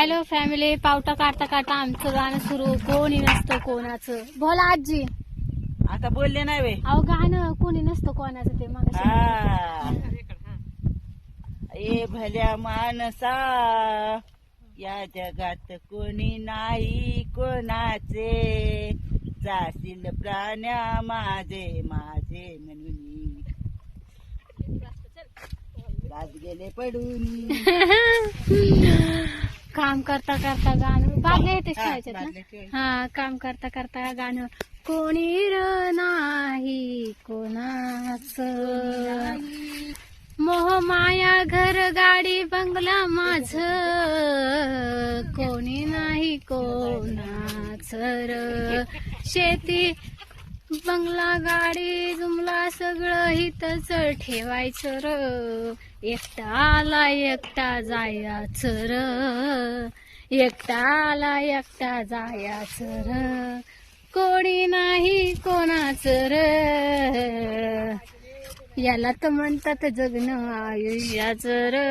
Hello family पावटा काढता काढता आमचं गाणं सुरू. कोणी नसतं कोणाचं. बोला आजी. आता बोलले नाही वे अहो गाणं कोणी नसतं कोणाचं ते मग. हा. ए भल्या माणसा या जगात कोणी नाही कोणाचे. जाशील प्राण्या माझे माझे म्हणून. रात गेले पडून. काम करता करता गाणं बादल्या येते हा, खेळायच्यात बादल्या ना खेळ. हा काम करता करता गाणं. कोणी र नाही कोणाच? मोह माया घर गाडी बंगला माझ. कोणी नाही कोणाच र? शेती बंगला गाडी सगळं हितच ठेवायचं र. एकटा आला एकटा जायचं र. एकटा आला एकटा जायचं र. कोणी नाही कोणाचं र. याला तर म्हणतात जगणं आयुष्याचं र.